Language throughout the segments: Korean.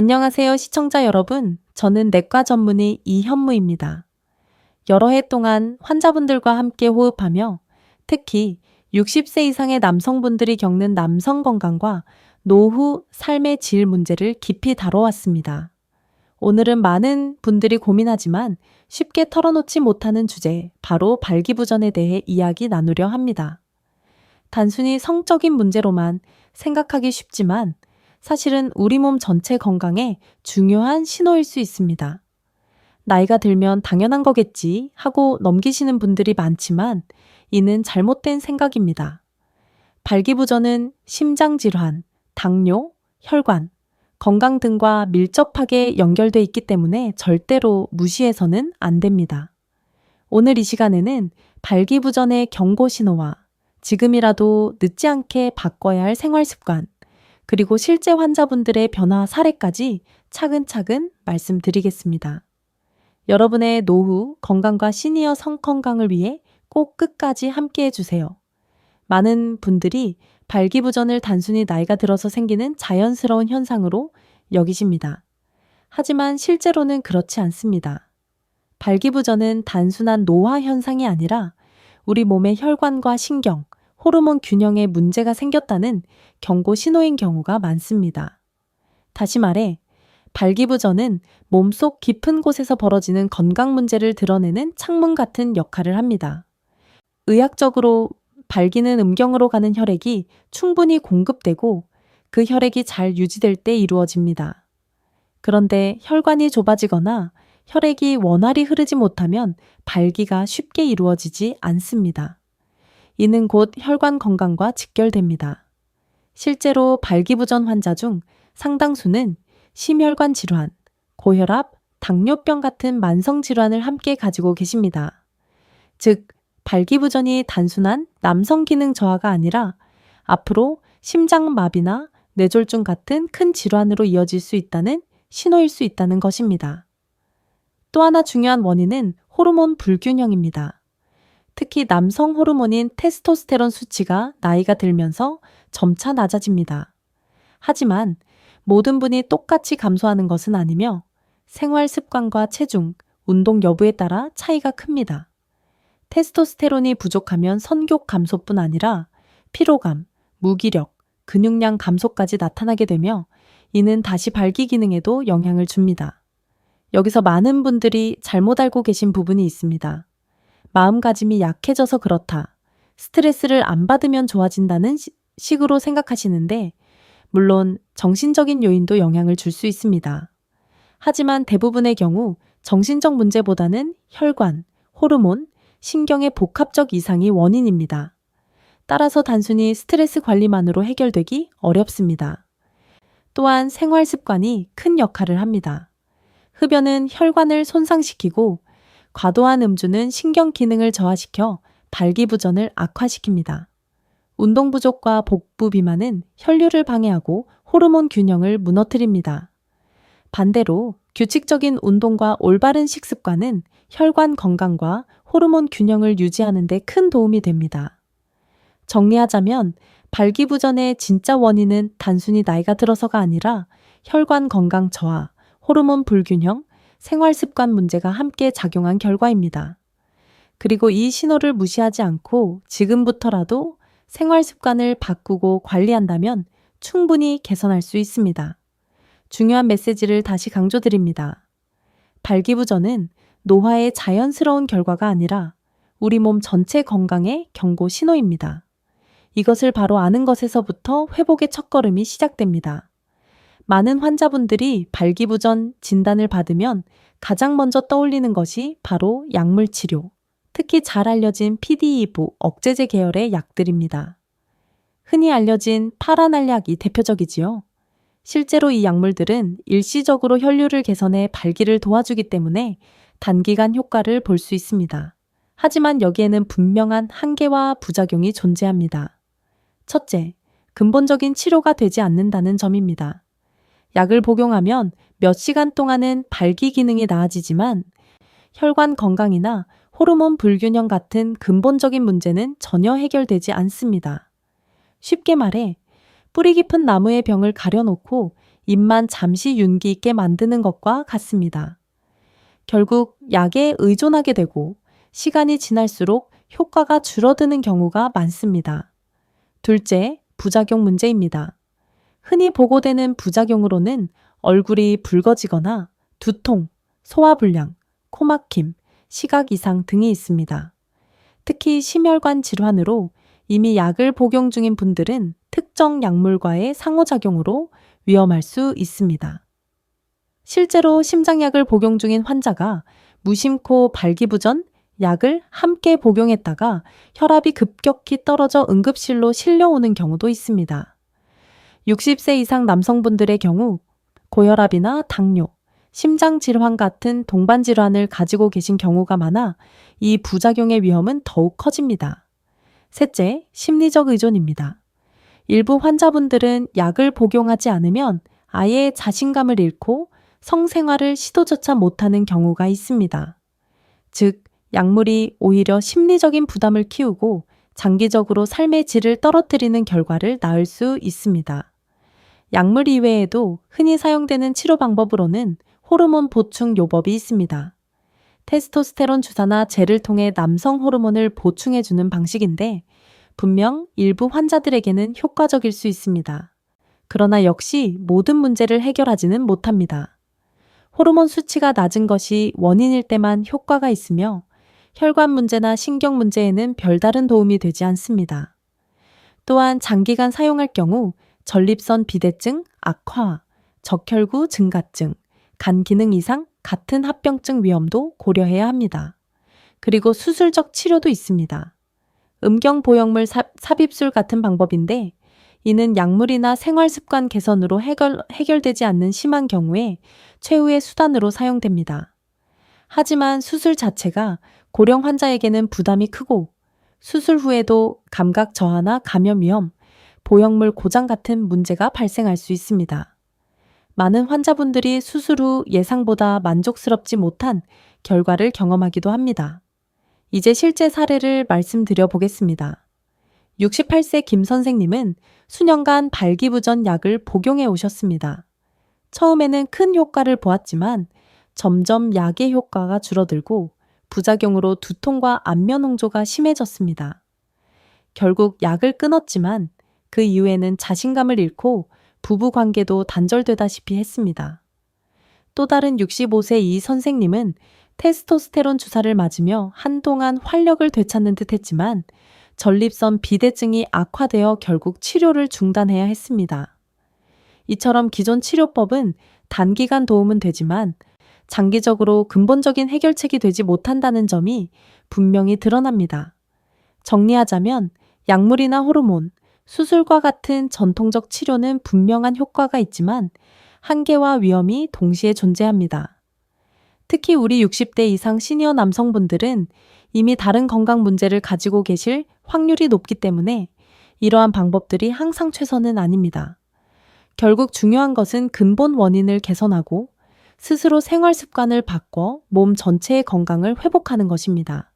안녕하세요, 시청자 여러분. 저는 내과 전문의 이현무입니다. 여러 해 동안 환자분들과 함께 호흡하며 특히 60세 이상의 남성분들이 겪는 남성 건강과 노후 삶의 질 문제를 깊이 다뤄왔습니다. 오늘은 많은 분들이 고민하지만 쉽게 털어놓지 못하는 주제, 바로 발기부전에 대해 이야기 나누려 합니다. 단순히 성적인 문제로만 생각하기 쉽지만 사실은 우리 몸 전체 건강에 중요한 신호일 수 있습니다. 나이가 들면 당연한 거겠지 하고 넘기시는 분들이 많지만 이는 잘못된 생각입니다. 발기부전은 심장질환, 당뇨, 혈관, 건강 등과 밀접하게 연결돼 있기 때문에 절대로 무시해서는 안 됩니다. 오늘 이 시간에는 발기부전의 경고 신호와 지금이라도 늦지 않게 바꿔야 할 생활 습관, 그리고 실제 환자분들의 변화 사례까지 차근차근 말씀드리겠습니다. 여러분의 노후, 건강과 시니어 성 건강을 위해 꼭 끝까지 함께 해주세요. 많은 분들이 발기부전을 단순히 나이가 들어서 생기는 자연스러운 현상으로 여기십니다. 하지만 실제로는 그렇지 않습니다. 발기부전은 단순한 노화 현상이 아니라 우리 몸의 혈관과 신경, 호르몬 균형에 문제가 생겼다는 경고 신호인 경우가 많습니다. 다시 말해, 발기부전은 몸속 깊은 곳에서 벌어지는 건강 문제를 드러내는 창문 같은 역할을 합니다. 의학적으로 발기는 음경으로 가는 혈액이 충분히 공급되고 그 혈액이 잘 유지될 때 이루어집니다. 그런데 혈관이 좁아지거나 혈액이 원활히 흐르지 못하면 발기가 쉽게 이루어지지 않습니다. 이는 곧 혈관 건강과 직결됩니다. 실제로 발기부전 환자 중 상당수는 심혈관 질환, 고혈압, 당뇨병 같은 만성 질환을 함께 가지고 계십니다. 즉, 발기부전이 단순한 남성 기능 저하가 아니라 앞으로 심장마비나 뇌졸중 같은 큰 질환으로 이어질 수 있다는 신호일 수 있다는 것입니다. 또 하나 중요한 원인은 호르몬 불균형입니다. 특히 남성 호르몬인 테스토스테론 수치가 나이가 들면서 점차 낮아집니다. 하지만 모든 분이 똑같이 감소하는 것은 아니며 생활 습관과 체중, 운동 여부에 따라 차이가 큽니다. 테스토스테론이 부족하면 선교 감소뿐 아니라 피로감, 무기력, 근육량 감소까지 나타나게 되며 이는 다시 발기 기능에도 영향을 줍니다. 여기서 많은 분들이 잘못 알고 계신 부분이 있습니다. 마음가짐이 약해져서 그렇다. 스트레스를 안 받으면 좋아진다는 시, 식으로 생각하시는데, 물론 정신적인 요인도 영향을 줄 수 있습니다. 하지만 대부분의 경우 정신적 문제보다는 혈관, 호르몬, 신경의 복합적 이상이 원인입니다. 따라서 단순히 스트레스 관리만으로 해결되기 어렵습니다. 또한 생활 습관이 큰 역할을 합니다. 흡연은 혈관을 손상시키고 과도한 음주는 신경 기능을 저하시켜 발기부전을 악화시킵니다. 운동 부족과 복부 비만은 혈류를 방해하고 호르몬 균형을 무너뜨립니다. 반대로 규칙적인 운동과 올바른 식습관은 혈관 건강과 호르몬 균형을 유지하는 데 큰 도움이 됩니다. 정리하자면 발기부전의 진짜 원인은 단순히 나이가 들어서가 아니라 혈관 건강 저하, 호르몬 불균형, 생활 습관 문제가 함께 작용한 결과입니다. 그리고 이 신호를 무시하지 않고 지금부터라도 생활 습관을 바꾸고 관리한다면 충분히 개선할 수 있습니다. 중요한 메시지를 다시 강조드립니다. 발기부전은 노화의 자연스러운 결과가 아니라 우리 몸 전체 건강의 경고 신호입니다. 이것을 바로 아는 것에서부터 회복의 첫걸음이 시작됩니다. 많은 환자분들이 발기부전 진단을 받으면 가장 먼저 떠올리는 것이 바로 약물 치료, 특히 잘 알려진 PDE2 억제제 계열의 약들입니다. 흔히 알려진 파라날약이 대표적이지요. 실제로 이 약물들은 일시적으로 혈류를 개선해 발기를 도와주기 때문에 단기간 효과를 볼 수 있습니다. 하지만 여기에는 분명한 한계와 부작용이 존재합니다. 첫째, 근본적인 치료가 되지 않는다는 점입니다. 약을 복용하면 몇 시간 동안은 발기 기능이 나아지지만 혈관 건강이나 호르몬 불균형 같은 근본적인 문제는 전혀 해결되지 않습니다. 쉽게 말해 뿌리 깊은 나무의 병을 가려놓고 입만 잠시 윤기 있게 만드는 것과 같습니다. 결국 약에 의존하게 되고 시간이 지날수록 효과가 줄어드는 경우가 많습니다. 둘째, 부작용 문제입니다. 흔히 보고되는 부작용으로는 얼굴이 붉어지거나 두통, 소화불량, 코막힘, 시각 이상 등이 있습니다. 특히 심혈관 질환으로 이미 약을 복용 중인 분들은 특정 약물과의 상호작용으로 위험할 수 있습니다. 실제로 심장약을 복용 중인 환자가 무심코 발기부전 약을 함께 복용했다가 혈압이 급격히 떨어져 응급실로 실려오는 경우도 있습니다. 60세 이상 남성분들의 경우 고혈압이나 당뇨, 심장 질환 같은 동반 질환을 가지고 계신 경우가 많아 이 부작용의 위험은 더욱 커집니다. 셋째, 심리적 의존입니다. 일부 환자분들은 약을 복용하지 않으면 아예 자신감을 잃고 성생활을 시도조차 못하는 경우가 있습니다. 즉, 약물이 오히려 심리적인 부담을 키우고 장기적으로 삶의 질을 떨어뜨리는 결과를 낳을 수 있습니다. 약물 이외에도 흔히 사용되는 치료 방법으로는 호르몬 보충 요법이 있습니다. 테스토스테론 주사나 젤을 통해 남성 호르몬을 보충해주는 방식인데 분명 일부 환자들에게는 효과적일 수 있습니다. 그러나 역시 모든 문제를 해결하지는 못합니다. 호르몬 수치가 낮은 것이 원인일 때만 효과가 있으며 혈관 문제나 신경 문제에는 별다른 도움이 되지 않습니다. 또한 장기간 사용할 경우 전립선 비대증, 악화, 적혈구 증가증, 간 기능 이상 같은 합병증 위험도 고려해야 합니다. 그리고 수술적 치료도 있습니다. 음경 보형물 삽, 삽입술 같은 방법인데 이는 약물이나 생활 습관 개선으로 해결, 해결되지 않는 심한 경우에 최후의 수단으로 사용됩니다. 하지만 수술 자체가 고령 환자에게는 부담이 크고 수술 후에도 감각 저하나 감염 위험, 보형물 고장 같은 문제가 발생할 수 있습니다. 많은 환자분들이 수술 후 예상보다 만족스럽지 못한 결과를 경험하기도 합니다. 이제 실제 사례를 말씀드려 보겠습니다. 68세 김 선생님은 수년간 발기부전 약을 복용해 오셨습니다. 처음에는 큰 효과를 보았지만 점점 약의 효과가 줄어들고 부작용으로 두통과 안면 홍조가 심해졌습니다. 결국 약을 끊었지만 그 이후에는 자신감을 잃고 부부 관계도 단절되다시피 했습니다. 또 다른 65세 이 선생님은 테스토스테론 주사를 맞으며 한동안 활력을 되찾는 듯 했지만 전립선 비대증이 악화되어 결국 치료를 중단해야 했습니다. 이처럼 기존 치료법은 단기간 도움은 되지만 장기적으로 근본적인 해결책이 되지 못한다는 점이 분명히 드러납니다. 정리하자면 약물이나 호르몬, 수술과 같은 전통적 치료는 분명한 효과가 있지만 한계와 위험이 동시에 존재합니다. 특히 우리 60대 이상 시니어 남성분들은 이미 다른 건강 문제를 가지고 계실 확률이 높기 때문에 이러한 방법들이 항상 최선은 아닙니다. 결국 중요한 것은 근본 원인을 개선하고 스스로 생활 습관을 바꿔 몸 전체의 건강을 회복하는 것입니다.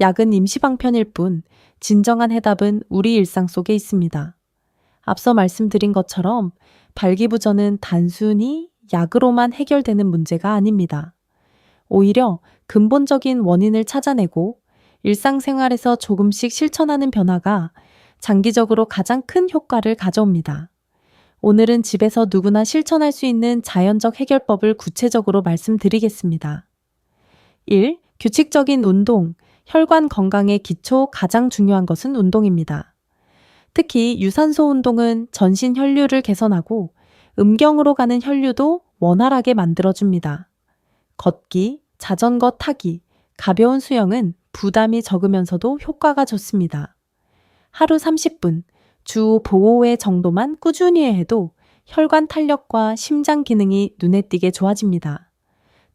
약은 임시방편일 뿐 진정한 해답은 우리 일상 속에 있습니다. 앞서 말씀드린 것처럼 발기부전은 단순히 약으로만 해결되는 문제가 아닙니다. 오히려 근본적인 원인을 찾아내고 일상생활에서 조금씩 실천하는 변화가 장기적으로 가장 큰 효과를 가져옵니다. 오늘은 집에서 누구나 실천할 수 있는 자연적 해결법을 구체적으로 말씀드리겠습니다. 1. 규칙적인 운동, 혈관 건강의 기초 가장 중요한 것은 운동입니다. 특히 유산소 운동은 전신 혈류를 개선하고 음경으로 가는 혈류도 원활하게 만들어줍니다. 걷기, 자전거 타기, 가벼운 수영은 부담이 적으면서도 효과가 좋습니다. 하루 30분, 주 5회 정도만 꾸준히 해도 혈관 탄력과 심장 기능이 눈에 띄게 좋아집니다.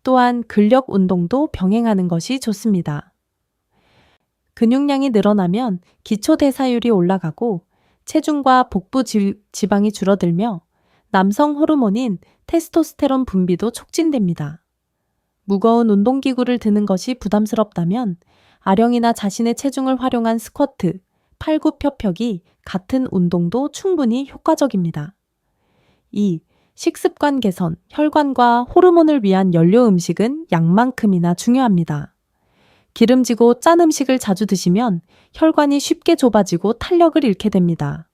또한 근력 운동도 병행하는 것이 좋습니다. 근육량이 늘어나면 기초 대사율이 올라가고 체중과 복부 지, 지방이 줄어들며 남성 호르몬인 테스토스테론 분비도 촉진됩니다. 무거운 운동기구를 드는 것이 부담스럽다면 아령이나 자신의 체중을 활용한 스쿼트, 팔굽혀펴기 같은 운동도 충분히 효과적입니다. 2. 식습관 개선, 혈관과 호르몬을 위한 연료 음식은 양만큼이나 중요합니다. 기름지고 짠 음식을 자주 드시면 혈관이 쉽게 좁아지고 탄력을 잃게 됩니다.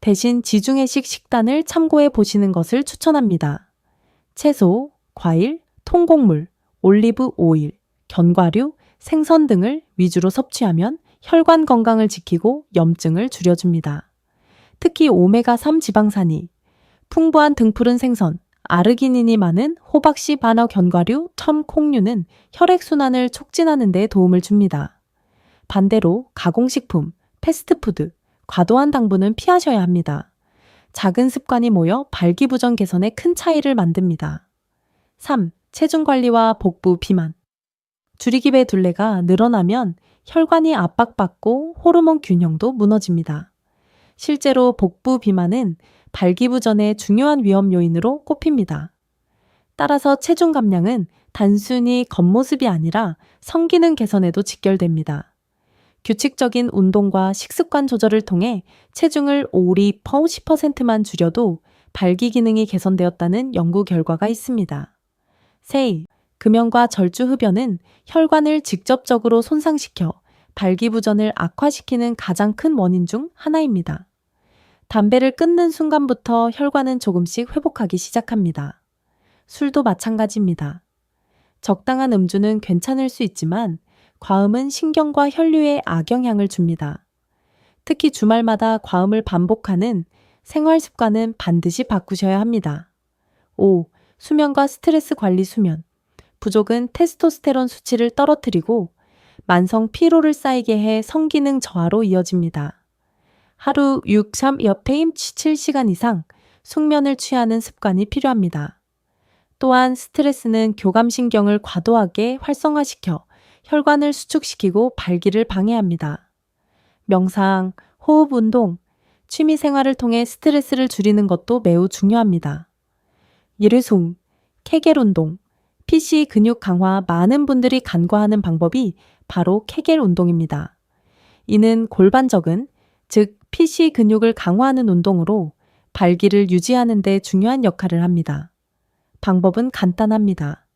대신 지중해식 식단을 참고해 보시는 것을 추천합니다. 채소, 과일, 통곡물, 올리브 오일, 견과류, 생선 등을 위주로 섭취하면 혈관 건강을 지키고 염증을 줄여줍니다. 특히 오메가3 지방산이 풍부한 등푸른 생선, 아르기닌이 많은 호박씨 반어 견과류, 첨 콩류는 혈액순환을 촉진하는 데 도움을 줍니다. 반대로 가공식품, 패스트푸드, 과도한 당분은 피하셔야 합니다. 작은 습관이 모여 발기부전 개선에 큰 차이를 만듭니다. 3. 체중 관리와 복부 비만. 주리기배 둘레가 늘어나면 혈관이 압박받고 호르몬 균형도 무너집니다. 실제로 복부 비만은 발기부전의 중요한 위험 요인으로 꼽힙니다. 따라서 체중 감량은 단순히 겉모습이 아니라 성기능 개선에도 직결됩니다. 규칙적인 운동과 식습관 조절을 통해 체중을 5, 10%만 줄여도 발기 기능이 개선되었다는 연구 결과가 있습니다. 세일, 금연과 절주 흡연은 혈관을 직접적으로 손상시켜 발기부전을 악화시키는 가장 큰 원인 중 하나입니다. 담배를 끊는 순간부터 혈관은 조금씩 회복하기 시작합니다. 술도 마찬가지입니다. 적당한 음주는 괜찮을 수 있지만 과음은 신경과 혈류에 악영향을 줍니다. 특히 주말마다 과음을 반복하는 생활 습관은 반드시 바꾸셔야 합니다. 5. 수면과 스트레스 관리 수면. 부족은 테스토스테론 수치를 떨어뜨리고 만성 피로를 쌓이게 해 성기능 저하로 이어집니다. 하루 6, 3 옆에 7시간 이상 숙면을 취하는 습관이 필요합니다. 또한 스트레스는 교감신경을 과도하게 활성화시켜 혈관을 수축시키고 발기를 방해합니다. 명상, 호흡 운동, 취미 생활을 통해 스트레스를 줄이는 것도 매우 중요합니다. 예르송, 케겔 운동, PC 근육 강화 많은 분들이 간과하는 방법이 바로 케겔 운동입니다. 이는 골반적은, 즉 PC 근육을 강화하는 운동으로 발기를 유지하는 데 중요한 역할을 합니다. 방법은 간단합니다.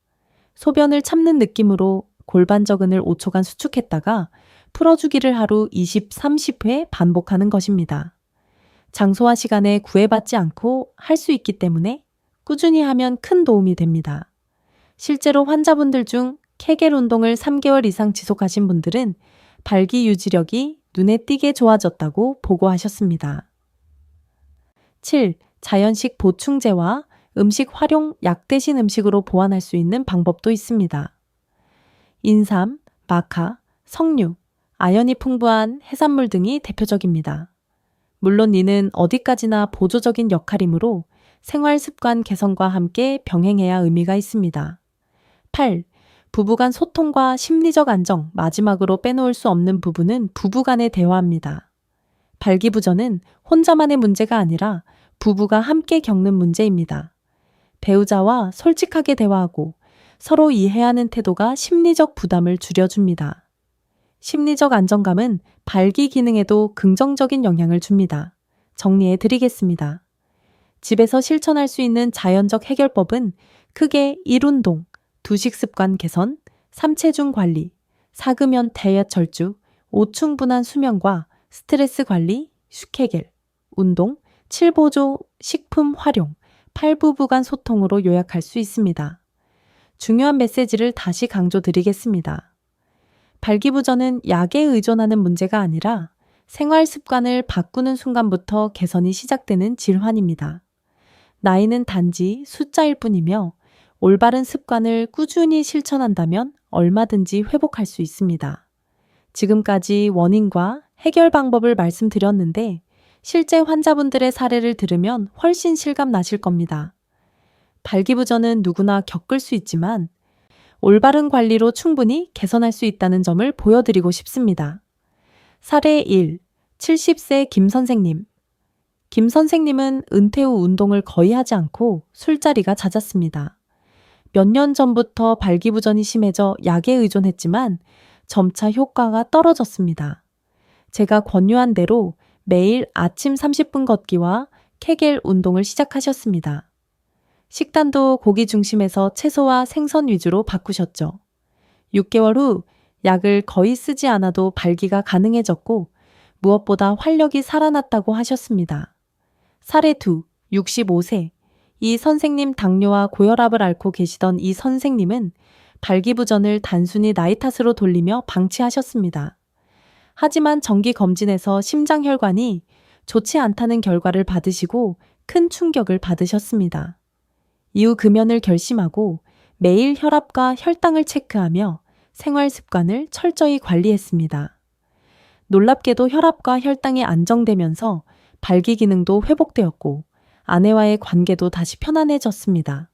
소변을 참는 느낌으로 골반적은을 5초간 수축했다가 풀어주기를 하루 20, 30회 반복하는 것입니다. 장소와 시간에 구애받지 않고 할 수 있기 때문에 꾸준히 하면 큰 도움이 됩니다. 실제로 환자분들 중 케겔 운동을 3개월 이상 지속하신 분들은 발기 유지력이 눈에 띄게 좋아졌다고 보고하셨습니다. 7. 자연식 보충제와 음식 활용 약 대신 음식으로 보완할 수 있는 방법도 있습니다. 인삼, 마카, 석류, 아연이 풍부한 해산물 등이 대표적입니다. 물론 이는 어디까지나 보조적인 역할이므로 생활 습관 개선과 함께 병행해야 의미가 있습니다. 8. 부부간 소통과 심리적 안정, 마지막으로 빼놓을 수 없는 부분은 부부간의 대화입니다. 발기부전은 혼자만의 문제가 아니라 부부가 함께 겪는 문제입니다. 배우자와 솔직하게 대화하고 서로 이해하는 태도가 심리적 부담을 줄여줍니다. 심리적 안정감은 발기 기능에도 긍정적인 영향을 줍니다. 정리해 드리겠습니다. 집에서 실천할 수 있는 자연적 해결법은 크게 1운동, 두식 습관 개선, 3체중 관리, 사금연 대야 철주, 5충분한 수면과 스트레스 관리, 슈케겔, 운동, 7보조 식품 활용, 8부부간 소통으로 요약할 수 있습니다. 중요한 메시지를 다시 강조드리겠습니다. 발기부전은 약에 의존하는 문제가 아니라 생활 습관을 바꾸는 순간부터 개선이 시작되는 질환입니다. 나이는 단지 숫자일 뿐이며 올바른 습관을 꾸준히 실천한다면 얼마든지 회복할 수 있습니다. 지금까지 원인과 해결 방법을 말씀드렸는데 실제 환자분들의 사례를 들으면 훨씬 실감 나실 겁니다. 발기부전은 누구나 겪을 수 있지만 올바른 관리로 충분히 개선할 수 있다는 점을 보여드리고 싶습니다. 사례 1. 70세 김 선생님. 김 선생님은 은퇴 후 운동을 거의 하지 않고 술자리가 잦았습니다. 몇 년 전부터 발기부전이 심해져 약에 의존했지만 점차 효과가 떨어졌습니다. 제가 권유한 대로 매일 아침 30분 걷기와 케겔 운동을 시작하셨습니다. 식단도 고기 중심에서 채소와 생선 위주로 바꾸셨죠. 6개월 후 약을 거의 쓰지 않아도 발기가 가능해졌고 무엇보다 활력이 살아났다고 하셨습니다. 사례 2, 65세. 이 선생님 당뇨와 고혈압을 앓고 계시던 이 선생님은 발기부전을 단순히 나이 탓으로 돌리며 방치하셨습니다. 하지만 정기 검진에서 심장 혈관이 좋지 않다는 결과를 받으시고 큰 충격을 받으셨습니다. 이후 금연을 결심하고 매일 혈압과 혈당을 체크하며 생활 습관을 철저히 관리했습니다. 놀랍게도 혈압과 혈당이 안정되면서 발기 기능도 회복되었고 아내와의 관계도 다시 편안해졌습니다.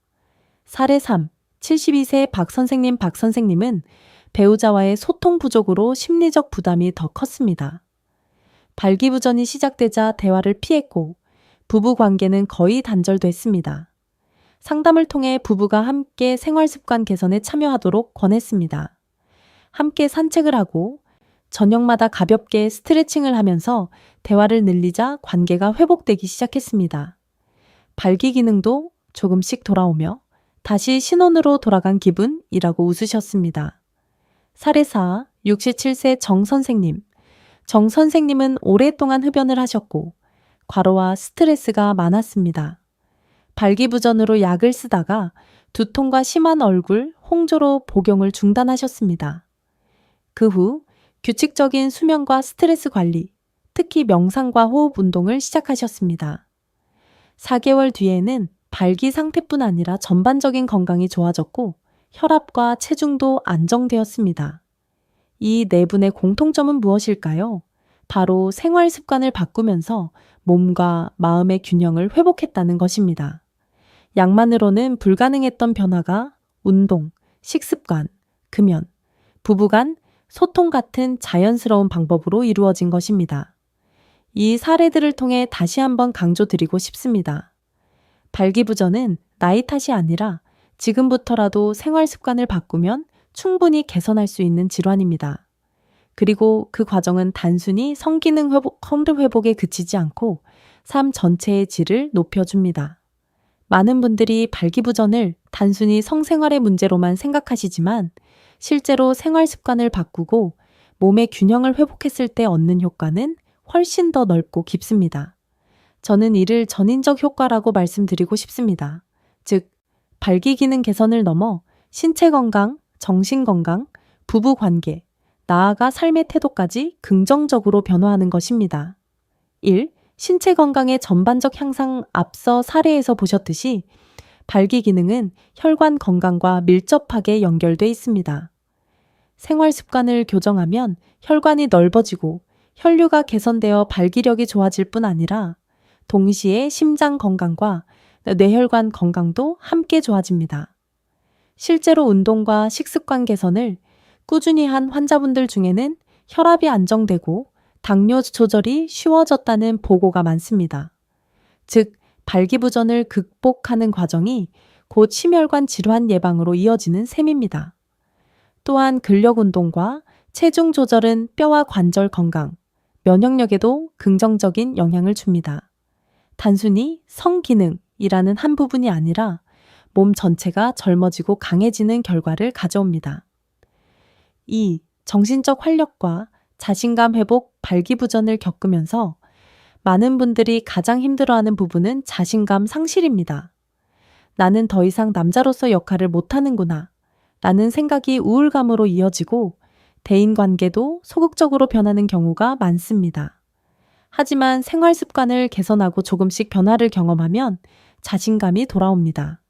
사례 3. 72세 박 선생님 박 선생님은 배우자와의 소통 부족으로 심리적 부담이 더 컸습니다. 발기부전이 시작되자 대화를 피했고 부부 관계는 거의 단절됐습니다. 상담을 통해 부부가 함께 생활 습관 개선에 참여하도록 권했습니다. 함께 산책을 하고 저녁마다 가볍게 스트레칭을 하면서 대화를 늘리자 관계가 회복되기 시작했습니다. 발기 기능도 조금씩 돌아오며 다시 신혼으로 돌아간 기분이라고 웃으셨습니다. 사례사 67세 정 선생님. 정 선생님은 오랫동안 흡연을 하셨고 과로와 스트레스가 많았습니다. 발기부전으로 약을 쓰다가 두통과 심한 얼굴, 홍조로 복용을 중단하셨습니다. 그 후 규칙적인 수면과 스트레스 관리, 특히 명상과 호흡 운동을 시작하셨습니다. 4개월 뒤에는 발기 상태뿐 아니라 전반적인 건강이 좋아졌고 혈압과 체중도 안정되었습니다. 이 네 분의 공통점은 무엇일까요? 바로 생활 습관을 바꾸면서 몸과 마음의 균형을 회복했다는 것입니다. 약만으로는 불가능했던 변화가 운동, 식습관, 금연, 부부간 소통 같은 자연스러운 방법으로 이루어진 것입니다. 이 사례들을 통해 다시 한번 강조드리고 싶습니다. 발기부전은 나이 탓이 아니라 지금부터라도 생활 습관을 바꾸면 충분히 개선할 수 있는 질환입니다. 그리고 그 과정은 단순히 성기능 회복, 회복에 그치지 않고 삶 전체의 질을 높여줍니다. 많은 분들이 발기부전을 단순히 성생활의 문제로만 생각하시지만 실제로 생활 습관을 바꾸고 몸의 균형을 회복했을 때 얻는 효과는 훨씬 더 넓고 깊습니다. 저는 이를 전인적 효과라고 말씀드리고 싶습니다. 즉, 발기 기능 개선을 넘어 신체 건강, 정신 건강, 부부 관계, 나아가 삶의 태도까지 긍정적으로 변화하는 것입니다. 1. 신체 건강의 전반적 향상 앞서 사례에서 보셨듯이 발기 기능은 혈관 건강과 밀접하게 연결돼 있습니다. 생활 습관을 교정하면 혈관이 넓어지고 혈류가 개선되어 발기력이 좋아질 뿐 아니라 동시에 심장 건강과 뇌혈관 건강도 함께 좋아집니다. 실제로 운동과 식습관 개선을 꾸준히 한 환자분들 중에는 혈압이 안정되고 당뇨 조절이 쉬워졌다는 보고가 많습니다. 즉, 발기부전을 극복하는 과정이 곧 심혈관 질환 예방으로 이어지는 셈입니다. 또한 근력 운동과 체중 조절은 뼈와 관절 건강, 면역력에도 긍정적인 영향을 줍니다. 단순히 성기능이라는 한 부분이 아니라 몸 전체가 젊어지고 강해지는 결과를 가져옵니다. 2. 정신적 활력과 자신감 회복, 발기부전을 겪으면서 많은 분들이 가장 힘들어하는 부분은 자신감 상실입니다. 나는 더 이상 남자로서 역할을 못하는구나. 라는 생각이 우울감으로 이어지고 대인 관계도 소극적으로 변하는 경우가 많습니다. 하지만 생활 습관을 개선하고 조금씩 변화를 경험하면 자신감이 돌아옵니다.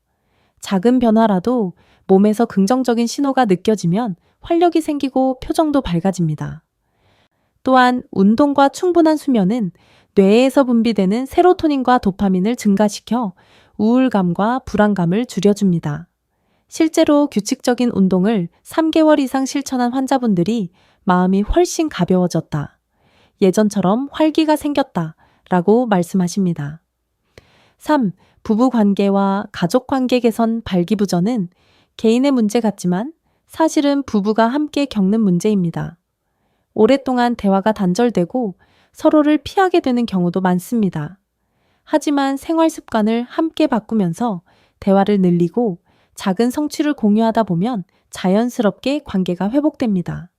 작은 변화라도 몸에서 긍정적인 신호가 느껴지면 활력이 생기고 표정도 밝아집니다. 또한 운동과 충분한 수면은 뇌에서 분비되는 세로토닌과 도파민을 증가시켜 우울감과 불안감을 줄여줍니다. 실제로 규칙적인 운동을 3개월 이상 실천한 환자분들이 마음이 훨씬 가벼워졌다. 예전처럼 활기가 생겼다. 라고 말씀하십니다. 3. 부부 관계와 가족 관계 개선 발기부전은 개인의 문제 같지만 사실은 부부가 함께 겪는 문제입니다. 오랫동안 대화가 단절되고 서로를 피하게 되는 경우도 많습니다. 하지만 생활 습관을 함께 바꾸면서 대화를 늘리고 작은 성취를 공유하다 보면 자연스럽게 관계가 회복됩니다.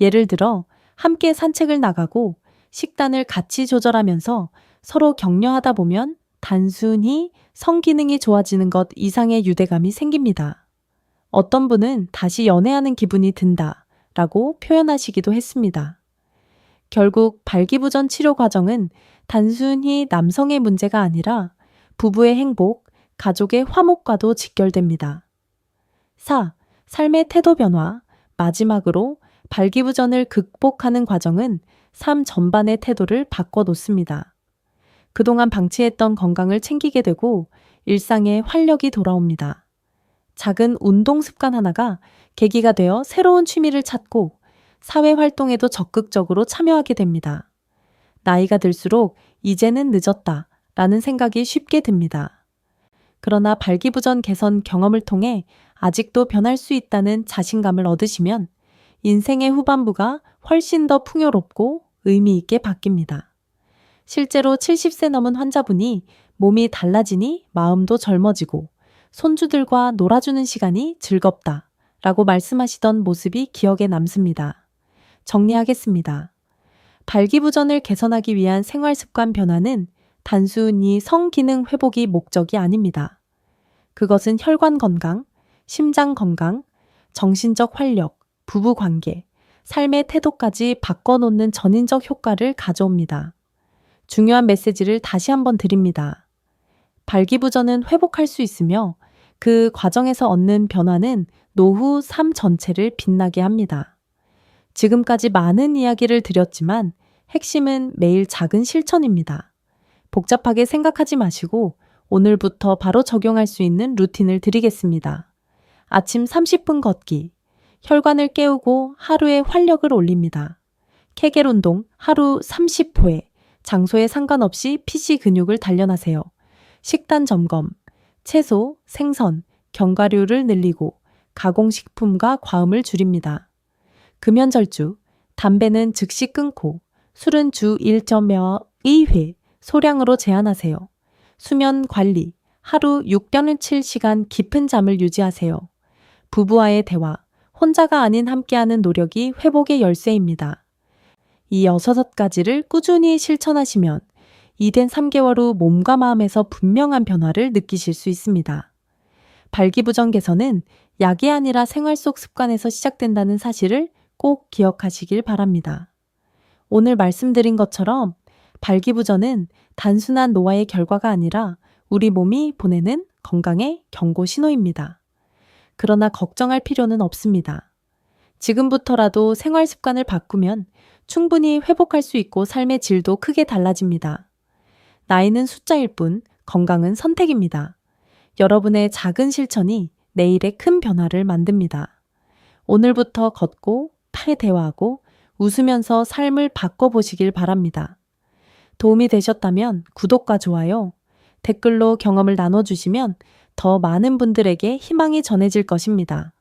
예를 들어 함께 산책을 나가고 식단을 같이 조절하면서 서로 격려하다 보면 단순히 성기능이 좋아지는 것 이상의 유대감이 생깁니다. 어떤 분은 다시 연애하는 기분이 든다 라고 표현하시기도 했습니다. 결국 발기부전 치료 과정은 단순히 남성의 문제가 아니라 부부의 행복, 가족의 화목과도 직결됩니다. 4. 삶의 태도 변화. 마지막으로 발기부전을 극복하는 과정은 삶 전반의 태도를 바꿔놓습니다. 그동안 방치했던 건강을 챙기게 되고 일상에 활력이 돌아옵니다. 작은 운동 습관 하나가 계기가 되어 새로운 취미를 찾고 사회 활동에도 적극적으로 참여하게 됩니다. 나이가 들수록 이제는 늦었다 라는 생각이 쉽게 듭니다. 그러나 발기부전 개선 경험을 통해 아직도 변할 수 있다는 자신감을 얻으시면 인생의 후반부가 훨씬 더 풍요롭고 의미 있게 바뀝니다. 실제로 70세 넘은 환자분이 몸이 달라지니 마음도 젊어지고 손주들과 놀아주는 시간이 즐겁다 라고 말씀하시던 모습이 기억에 남습니다. 정리하겠습니다. 발기부전을 개선하기 위한 생활 습관 변화는 단순히 성기능 회복이 목적이 아닙니다. 그것은 혈관 건강, 심장 건강, 정신적 활력, 부부 관계, 삶의 태도까지 바꿔놓는 전인적 효과를 가져옵니다. 중요한 메시지를 다시 한번 드립니다. 발기부전은 회복할 수 있으며 그 과정에서 얻는 변화는 노후 삶 전체를 빛나게 합니다. 지금까지 많은 이야기를 드렸지만 핵심은 매일 작은 실천입니다. 복잡하게 생각하지 마시고 오늘부터 바로 적용할 수 있는 루틴을 드리겠습니다. 아침 30분 걷기. 혈관을 깨우고 하루의 활력을 올립니다. 케겔 운동 하루 30호에 장소에 상관없이 PC 근육을 단련하세요. 식단 점검, 채소, 생선, 견과류를 늘리고 가공식품과 과음을 줄입니다. 금연절주, 담배는 즉시 끊고 술은 주 1.2회 소량으로 제한하세요. 수면 관리, 하루 6.7시간 깊은 잠을 유지하세요. 부부와의 대화, 혼자가 아닌 함께하는 노력이 회복의 열쇠입니다. 이 여섯 가지를 꾸준히 실천하시면 이된 3개월 후 몸과 마음에서 분명한 변화를 느끼실 수 있습니다. 발기부전 개선은 약이 아니라 생활 속 습관에서 시작된다는 사실을 꼭 기억하시길 바랍니다. 오늘 말씀드린 것처럼 발기부전은 단순한 노화의 결과가 아니라 우리 몸이 보내는 건강의 경고 신호입니다. 그러나 걱정할 필요는 없습니다. 지금부터라도 생활 습관을 바꾸면 충분히 회복할 수 있고 삶의 질도 크게 달라집니다. 나이는 숫자일 뿐 건강은 선택입니다. 여러분의 작은 실천이 내일의 큰 변화를 만듭니다. 오늘부터 걷고 팔 대화하고 웃으면서 삶을 바꿔보시길 바랍니다. 도움이 되셨다면 구독과 좋아요, 댓글로 경험을 나눠주시면 더 많은 분들에게 희망이 전해질 것입니다.